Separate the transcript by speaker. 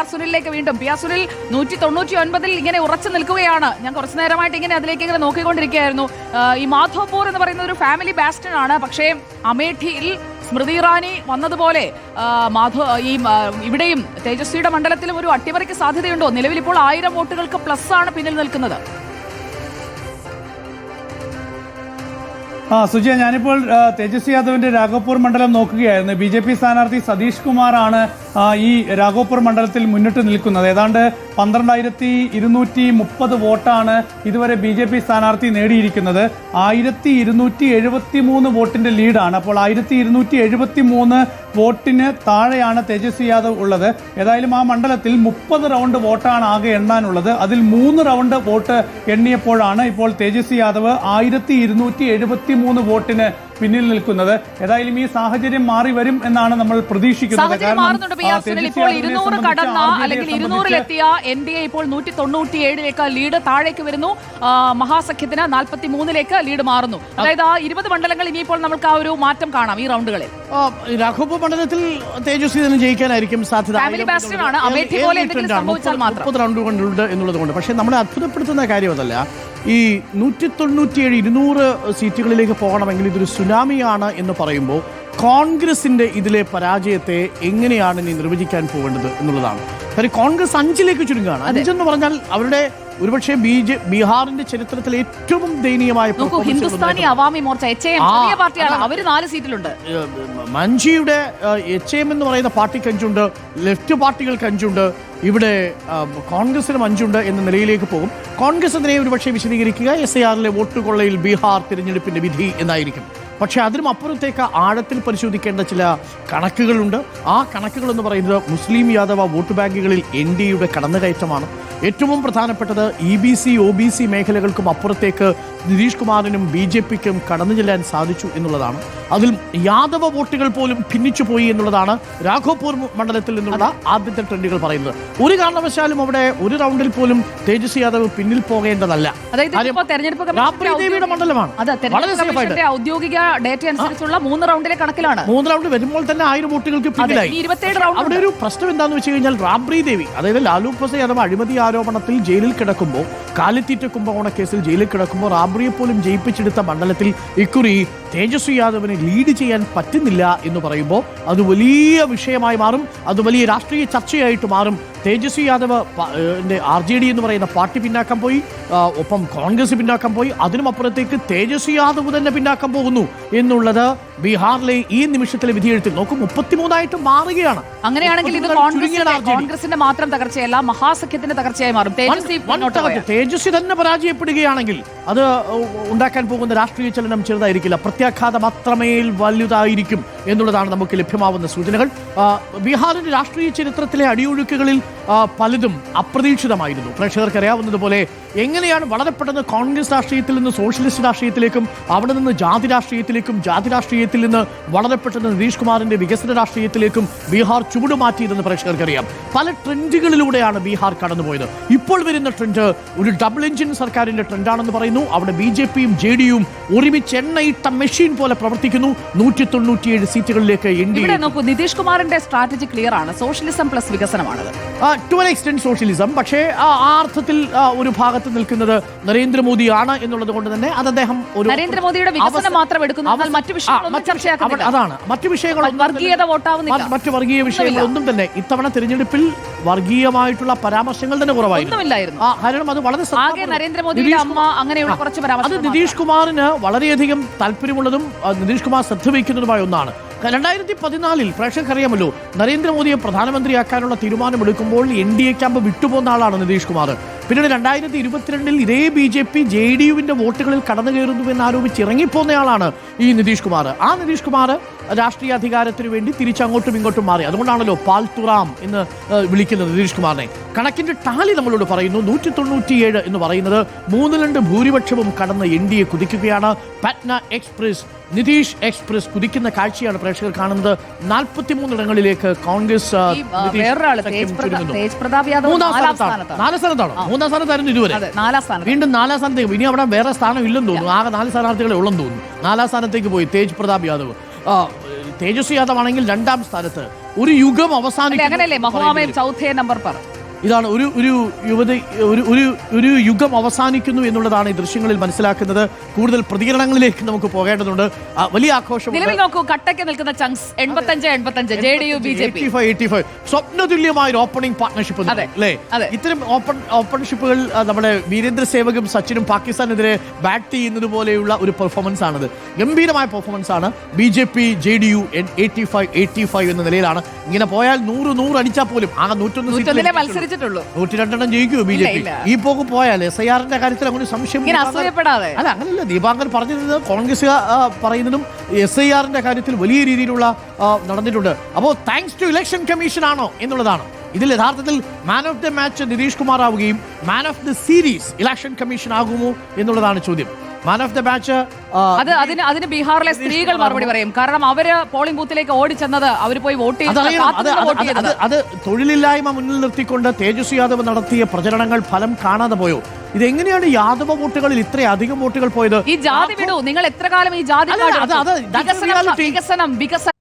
Speaker 1: R സുനിലേക്ക് വീണ്ടും. P R Sunil നൂറ്റി തൊണ്ണൂറ്റി ഒൻപതിൽ ഇങ്ങനെ ഉറച്ചു നിൽക്കുകയാണ്. ഞാൻ കുറച്ചു നേരമായിട്ട് ഇങ്ങനെ അതിലേക്ക് ഇങ്ങനെ നോക്കിക്കൊണ്ടിരിക്കുകയായിരുന്നു. ഈ മാധവപൂർ എന്ന് പറയുന്ന ഒരു ഫാമിലി ബാസ്റ്റൺ ആണ്. പക്ഷേ അമേഠിയിൽ സ്മൃതി ഇറാനി വന്നതുപോലെ മാധവ് ഈ ഇവിടെയും തേജസ്വിയുടെ മണ്ഡലത്തിലും ഒരു അട്ടിമറിക്ക് സാധ്യതയുണ്ടോ? നിലവിൽ ഇപ്പോൾ ആയിരം വോട്ടുകൾക്ക് പ്ലസ് ആണ് പിന്നിൽ നിൽക്കുന്നത്.
Speaker 2: ആ സുജിയ ഞാനിപ്പോൾ തേജസ്വി യാദവിന്റെ രാഘവപൂർ മണ്ഡലം നോക്കുകയായിരുന്നു. ബി ജെ പി സ്ഥാനാർത്ഥി സതീഷ് കുമാറാണ് ഈ രാഘോപ്പർ മണ്ഡലത്തിൽ മുന്നിട്ട് നിൽക്കുന്നത്. ഏതാണ്ട് പന്ത്രണ്ടായിരത്തി ഇരുന്നൂറ്റി മുപ്പത് വോട്ടാണ് ഇതുവരെ ബി ജെ പി സ്ഥാനാർത്ഥി നേടിയിരിക്കുന്നത്. ആയിരത്തി ഇരുന്നൂറ്റി എഴുപത്തി മൂന്ന് വോട്ടിന്റെ ലീഡാണ്. അപ്പോൾ ആയിരത്തി ഇരുന്നൂറ്റി എഴുപത്തി മൂന്ന് വോട്ടിന് താഴെയാണ് തേജസ്വി യാദവ് ഉള്ളത്. ഏതായാലും ആ മണ്ഡലത്തിൽ മുപ്പത് റൗണ്ട് വോട്ടാണ് ആകെ എണ്ണാനുള്ളത്. അതിൽ മൂന്ന് റൗണ്ട് വോട്ട് എണ്ണിയപ്പോഴാണ് ഇപ്പോൾ തേജസ്വി യാദവ് ആയിരത്തി വോട്ടിന് പിന്നിൽ നിൽക്കുന്നത്. ഏതായാലും ഈ സാഹചര്യം മാറി വരും എന്നാണ് നമ്മൾ പ്രതീക്ഷിക്കുന്നത്.
Speaker 1: ഇപ്പോൾ ഇരുന്നൂറ് കടന്ന അല്ലെങ്കിൽ
Speaker 2: സംബന്ധിച്ച്
Speaker 1: ഇരുന്നൂറിലെത്തിയ എൻ ഡി എ ഇപ്പോൾ നൂറ്റി ലീഡ് താഴേക്ക് വരുന്നു. മഹാസഖ്യത്തിന് നാൽപ്പത്തി മൂന്നിലേക്ക് ലീഡ് മാറുന്നു. അതായത് ആ ഇരുപത് മണ്ഡലങ്ങൾ ഇനിയിപ്പോൾ നമുക്ക് ആ ഒരു മാറ്റം കാണാം ഈ റൗണ്ടുകളിൽ.
Speaker 3: രാഘവ മണ്ഡലത്തിൽ തേജസ്വി തന്നെ ജയിക്കാനായിരിക്കും സാധ്യത.
Speaker 1: പോലെ എന്തെങ്കിലും സംഭവിച്ചാൽ മാത്രം.
Speaker 3: റൗണ്ട് കൊണ്ടുണ്ട് എന്നുള്ളത് കൊണ്ട് പക്ഷേ നമ്മളെ അത്ഭുതപ്പെടുത്തുന്ന കാര്യം അതല്ല. ഈ നൂറ്റി തൊണ്ണൂറ്റിയേഴ് ഇരുന്നൂറ് സീറ്റുകളിലേക്ക് പോകണമെങ്കിൽ ഇതൊരു സുനാമിയാണ് എന്ന് പറയുമ്പോൾ കോൺഗ്രസിന്റെ ഇതിലെ പരാജയത്തെ എങ്ങനെയാണ് ഇനി നിർവചിക്കാൻ പോകേണ്ടത് എന്നുള്ളതാണ്. കാര്യം കോൺഗ്രസ് അഞ്ചിലേക്ക് ചുരുങ്ങുകയാണ്. അഞ്ചെന്ന് പറഞ്ഞാൽ അവരുടെ ഒരുപക്ഷെ ബി ജെ ബീഹാറിന്റെ ചരിത്രത്തിലെ ഏറ്റവും ദയനീയമായ
Speaker 1: ഹിന്ദുസ്ഥാനി അവാമി മോർച്ച എച്ച് പാർട്ടിയാണ്. അവർ നാല് സീറ്റിലുണ്ട്.
Speaker 3: മഞ്ജിയുടെ എച്ച് എം എന്ന് പറയുന്ന പാർട്ടിക്ക് അഞ്ചുണ്ട് ലെഫ്റ്റ് പാർട്ടികൾക്ക് അഞ്ചുണ്ട് ഇവിടെ കോൺഗ്രസിനും അഞ്ചുണ്ട് എന്ന നിലയിലേക്ക് പോകും. കോൺഗ്രസ് അതിനെ ഒരുപക്ഷെ വിശദീകരിക്കുക എസ് ഐ ആറിലെ വോട്ട് കൊള്ളയിൽ ബീഹാർ തിരഞ്ഞെടുപ്പിന്റെ വിധി എന്നായിരിക്കും. പക്ഷേ അതിനും അപ്പുറത്തേക്ക് ആഴത്തിൽ പരിശോധിക്കേണ്ട ചില കണക്കുകളുണ്ട്. ആ കണക്കുകൾ എന്ന് പറയുന്നത് മുസ്ലിം യാദവ വോട്ട് ബാങ്കുകളിൽ എൻ ഡി എയുടെ കടന്നുകയറ്റമാണ്. ഏറ്റവും പ്രധാനപ്പെട്ടത് E B C O B C മേഖലകൾക്കും അപ്പുറത്തേക്ക് നിതീഷ് കുമാറിനും ബി ജെ പിക്കും കടന്നു ചെല്ലാൻ സാധിച്ചു എന്നുള്ളതാണ്. അതിൽ യാദവ വോട്ടുകൾ പോലും ഭിന്നിച്ചു പോയി എന്നുള്ളതാണ് രാഘോപൂർ മണ്ഡലത്തിൽ നിന്നുള്ള ആദ്യത്തെ ട്രെൻഡുകൾ പറയുന്നത്. ഒരു കാരണവശാലും അവിടെ ഒരു റൗണ്ടിൽ പോലും തേജസ്വി യാദവ് പിന്നിൽ പോകേണ്ടതല്ല. രാബ്രി മണ്ഡലമാണ്.
Speaker 1: ഔദ്യോഗിക ഡേറ്റ അനുസരിച്ചുള്ള മൂന്ന് റൗണ്ടിലെ കണക്കിലാണ്.
Speaker 3: മൂന്ന് റൗണ്ട് വരുമ്പോൾ തന്നെ ആയിരം വോട്ടുകൾക്ക് പിന്നിലായി.
Speaker 1: 27 റൗണ്ട്
Speaker 3: അവിടെ ഒരു പ്രശ്നം എന്താണെന്ന് വെച്ച് കഴിഞ്ഞാൽ റാബ്രി ദേവി അതായത് ലാലു പ്രസാദ് യാദവ് അഴിമതി ആരോപണത്തിൽ ജയിലിൽ കിടക്കുമ്പോൾ കാലിത്തീറ്റ കുംഭകോണ കേസിൽ ജയിലിൽ കിടക്കുമ്പോൾ റാബ്രിയെ പോലും ജയിപ്പിച്ചെടുത്ത മണ്ഡലത്തിൽ ഇക്കുറി തേജസ്വി യാദവിന് ലീഡ് ചെയ്യാൻ പറ്റുന്നില്ല എന്ന് പറയുമ്പോൾ അത് വലിയ വിഷയമായി മാറും അത് വലിയ രാഷ്ട്രീയ ചർച്ചയായിട്ട് മാറും Tejashwi Yadav R J D എന്ന് പറയുന്ന പാർട്ടി പിന്നാക്കം പോയി. ഒപ്പം കോൺഗ്രസ് പിന്നാക്കം പോയി. അതിനും അപ്പുറത്തേക്ക് തേജസ്വി യാദവ് തന്നെ പിന്നാക്കം പോകുന്നു എന്നുള്ളത് ബീഹാറിലെ ഈ നിമിഷത്തിലെ വിധിയെഴുത്തിൽ നോക്കും മുപ്പത്തിമൂന്നായിട്ട് മാറുകയാണ്.
Speaker 1: അങ്ങനെയാണെങ്കിൽ ഇത് കോൺഗ്രസിന്റെ മാത്രം തകർച്ചയല്ല മഹാസഖ്യത്തിന്റെ തകർച്ചയായി മാറും. തേജസ്വി.
Speaker 3: തേജസ്വി തന്നെ പരാജയപ്പെടുകയാണെങ്കിൽ അത് ഉണ്ടാക്കാൻ പോകുന്ന രാഷ്ട്രീയ ചലനം ചെറുതായിരിക്കില്ല. പ്രത്യാഘാതം അത്രമേൽ വലുതായിരിക്കും എന്നുള്ളതാണ് നമുക്ക് ലഭ്യമാവുന്ന സൂചനകൾ. ബീഹാറിന്റെ രാഷ്ട്രീയ ചരിത്രത്തിലെ അടിയൊഴുക്കുകളിൽ പലതും അപ്രതീക്ഷിതമായിരുന്നു. പ്രേക്ഷകർക്ക് അറിയാവുന്നതുപോലെ എങ്ങനെയാണ് വളരെ പെട്ടെന്ന് കോൺഗ്രസ് രാഷ്ട്രീയത്തിൽ നിന്ന് സോഷ്യലിസ്റ്റ് രാഷ്ട്രീയത്തിലേക്കും അവിടെ നിന്ന് ജാതി രാഷ്ട്രീയത്തിലേക്കും ജാതി രാഷ്ട്രീയത്തിൽ നിന്ന് വളരെ പെട്ടെന്ന് നിതീഷ് കുമാറിന്റെ വികസന രാഷ്ട്രീയത്തിലേക്കും ബീഹാർ ചുവടുമാറ്റിയതെന്ന് പ്രേക്ഷകർക്കറിയാം പല ട്രെൻഡുകളിലൂടെയാണ് ബീഹാർ കടന്നുപോയത്. ഇപ്പോൾ വരുന്ന ട്രെൻഡ് ഒരു ഡബിൾ എഞ്ചിൻ സർക്കാരിന്റെ ട്രെൻഡാണെന്ന് പറയുന്നു. അവിടെ ബി ജെ പിയും ജെ ഡിയും ഒരുമിച്ച് എണ്ണയിട്ട മെഷീൻ പോലെ പ്രവർത്തിക്കുന്നു. നൂറ്റി തൊണ്ണൂറ്റിയേഴ് സീറ്റുകളിലേക്ക് എൻ ഡി
Speaker 1: നിതീഷ് കുമാറിന്റെ സ്ട്രാറ്റജി ക്ലിയർ ആണ്. സോഷ്യലിസം പ്ലസ് വികസനമാണത്.
Speaker 3: ടു എൻ എക്സ്റ്റെന്റ് സോഷ്യലിസം പക്ഷേ ആ അർത്ഥത്തിൽ ഒരു ഭാഗത്ത് നിൽക്കുന്നത് നരേന്ദ്രമോദിയാണ് എന്നുള്ളത് കൊണ്ട് തന്നെ അത് അദ്ദേഹം ഒരു
Speaker 1: നരേന്ദ്രമോദിയുടെ വികസനം മാത്രം എടുക്കുന്നു മറ്റു.
Speaker 3: അവിടെ- അതാണ്. മറ്റു വിഷയങ്ങൾ
Speaker 1: വർഗീയത വോട്ടാവുന്നില്ല.
Speaker 3: മറ്റു വർഗീയ വിഷയങ്ങളൊന്നും തന്നെ ഇത്തവണ തിരഞ്ഞെടുപ്പിൽ വർഗീയമായിട്ടുള്ള പരാമർശങ്ങൾ തന്നെ കുറവായിരുന്നു. കാരണം അത് വളരെ
Speaker 1: നരേന്ദ്രമോദിയുടെ അമ്മ അങ്ങനെയുള്ള കുറച്ച്
Speaker 3: അത്
Speaker 1: പരാമർശങ്ങൾ
Speaker 3: നിതീഷ് കുമാറിന് വളരെയധികം താല്പര്യമുള്ളതും നിതീഷ് കുമാർ ശ്രദ്ധ വയ്ക്കുന്നതുമായ ഒന്നാണ്. രണ്ടായിരത്തി പതിനാലിൽ പ്രേക്ഷകർ അറിയാമല്ലോ നരേന്ദ്രമോദിയെ പ്രധാനമന്ത്രിയാക്കാനുള്ള തീരുമാനമെടുക്കുമ്പോൾ എൻ ഡി എ ക്യാമ്പ് വിട്ടുപോകുന്ന ആളാണ് നിതീഷ് കുമാർ. പിന്നീട് രണ്ടായിരത്തി ഇരുപത്തിരണ്ടിൽ ഇതേ B J P J D യുവിന്റെ വോട്ടുകളിൽ കടന്നു കയറുന്നുവെന്ന് ആരോപിച്ച് ഇറങ്ങിപ്പോന്നയാളാണ് ഈ നിതീഷ് കുമാർ. ആ നിതീഷ് കുമാർ രാഷ്ട്രീയ അധികാരത്തിന് വേണ്ടി തിരിച്ചങ്ങോട്ടും ഇങ്ങോട്ടും മാറി. അതുകൊണ്ടാണല്ലോ പാൽ തുറാം എന്ന് വിളിക്കുന്നത് നിതീഷ് കുമാറിനെ. കണക്കിന്റെ ടാലി നമ്മളോട് പറയുന്നു. നൂറ്റി തൊണ്ണൂറ്റിയേഴ് എന്ന് പറയുന്നത് മൂന്ന് രണ്ട് ഭൂരിപക്ഷവും കടന്ന് എൻ ഡി എ കുതിക്കുകയാണ്. പറ്റ്ന എക്സ്പ്രസ് നിതീഷ് എക്സ്പ്രസ് കുതിക്കുന്ന കാഴ്ചയാണ് പ്രേക്ഷകർ കാണുന്നത്. നാൽപ്പത്തിമൂന്നിടങ്ങളിലേക്ക് കോൺഗ്രസ്
Speaker 1: നാലാം
Speaker 3: സ്ഥാനത്താണ്. മൂന്നാം സ്ഥാനത്തായിരുന്നു ഇതുവരെ.
Speaker 1: അതെ നാലാം സ്ഥാനം
Speaker 3: വീണ്ടും നാലാം സ്ഥാനത്തേക്ക് ഇനി അവിടെ വേറെ സ്ഥാനം ഇല്ലെന്ന് തോന്നുന്നു. ആകെ നാല് സ്ഥാനാർത്ഥികളെ ഉള്ളെന്ന് തോന്നുന്നു. നാലാം സ്ഥാനത്തേക്ക് പോയി തേജ് പ്രതാപ് യാദവ്. തേജസ്വി യാദവ് ആണെങ്കിൽ രണ്ടാം സ്ഥാനത്ത് ഒരു യുഗം അവസാനിക്കും
Speaker 1: അങ്ങനെയല്ലേ? ചൗഥേ നമ്പർ പറ.
Speaker 3: ഇതാണ് ഒരു ഒരു യുവതി ഒരു ഒരു ഒരു യുഗം അവസാനിക്കുന്നു എന്നുള്ളതാണ് ഈ ദൃശ്യങ്ങളിൽ മനസ്സിലാക്കുന്നത്. കൂടുതൽ പ്രതികരണങ്ങളിലേക്ക് നമുക്ക് പോകേണ്ടതുണ്ട്. വലിയ ആഘോഷം
Speaker 1: നിലവിൽ നോക്കൂ കട്ടയ്ക്ക് നിൽക്കുന്ന ചങ്സ് എൺപത്തഞ്ച് എൺപത്തഞ്ച് J D U B J P
Speaker 3: സ്വപ്നതുല്യമായ ഒരു ഓപ്പണിംഗ് പാർട്ണർഷിപ്പ് അല്ലേ. ഇത്തരം ഓപ്പൺ ഓപ്പൺഷിപ്പുകൾ നമ്മുടെ വീരേന്ദ്ര സേവകും സച്ചിനും പാകിസ്ഥാനെതിരെ ബാറ്റ് ചെയ്യുന്നത് പോലെയുള്ള ഒരു പെർഫോമൻസ് ആണത്. ഗംഭീരമായ പെർഫോമൻസ് ആണ്. B J P J D U eighty five eighty five എന്ന നിലയിലാണ്. ഇങ്ങനെ പോയാൽ നൂറ് നൂറ് അടിച്ചാൽ പോലും ആ നൂറ്റൊന്ന്
Speaker 1: നൂറ്റൊന്നിലെ മത്സരിച്ചിട്ടുള്ളൂ
Speaker 3: നൂറ്റി രണ്ടെണ്ണം ജയിക്കുമോ ബി ജെ പി.
Speaker 1: ഇല്ല.
Speaker 3: ഈ പോക്ക് പോയാൽ എസ് ഐ ആറിന്റെ കാര്യത്തിൽ അങ്ങനെ സംശയം
Speaker 1: ഇങ്ങനെ
Speaker 3: ദീപാങ്കർ-
Speaker 1: അസൂയപ്പെടാതെ.
Speaker 3: അല്ല അങ്ങനെയല്ല ദീപാങ്കർ പറഞ്ഞിരുന്നത് കോൺഗ്രസ് പറയുന്നതും എസ് ഐ ആറിന്റെ കാര്യത്തിൽ വലിയ രീതിയിലുള്ള ആ, നടന്നിട്ടുണ്ട്. അപ്പോൾ താങ്ക്സ് ടു ഇലക്ഷൻ കമ്മീഷൻ ആണോ എന്നുള്ളതാണ്. ഇതിൽ യഥാർത്ഥത്തിൽ man of the match Nitish Kumar ആവുകയും man of the series election commission ആകുമോ എന്നുള്ളതാണ് ചോദ്യം. മാൻ ഓഫ് ദ മാച്ച്
Speaker 1: അത് അതിന് അതിന് ബീഹാറിലെ സ്ത്രീകൾ മറുപടി പറയും. കാരണം അവർ പോളിംഗ് ബൂത്തിലേക്ക് ഓടിച്ചെന്നത് അവർ പോയി വോട്ട് ചെയ്തത്.
Speaker 3: അത് തൊഴിലില്ലായ്മ മുന്നിൽ നിർത്തിക്കൊണ്ട് തേജസ്വി യാദവ് നടത്തിയ പ്രചരണങ്ങൾ ഫലം കാണാതെ പോയോ? ഇതെങ്ങനെയാണ് യാദവ വോട്ടുകളിൽ ഇത്രയധികം വോട്ടുകൾ പോയത്?
Speaker 1: ഈ ജാതി വിടൂ. നിങ്ങൾ എത്ര കാലം ഈ ജാതി വികസനം വികസനം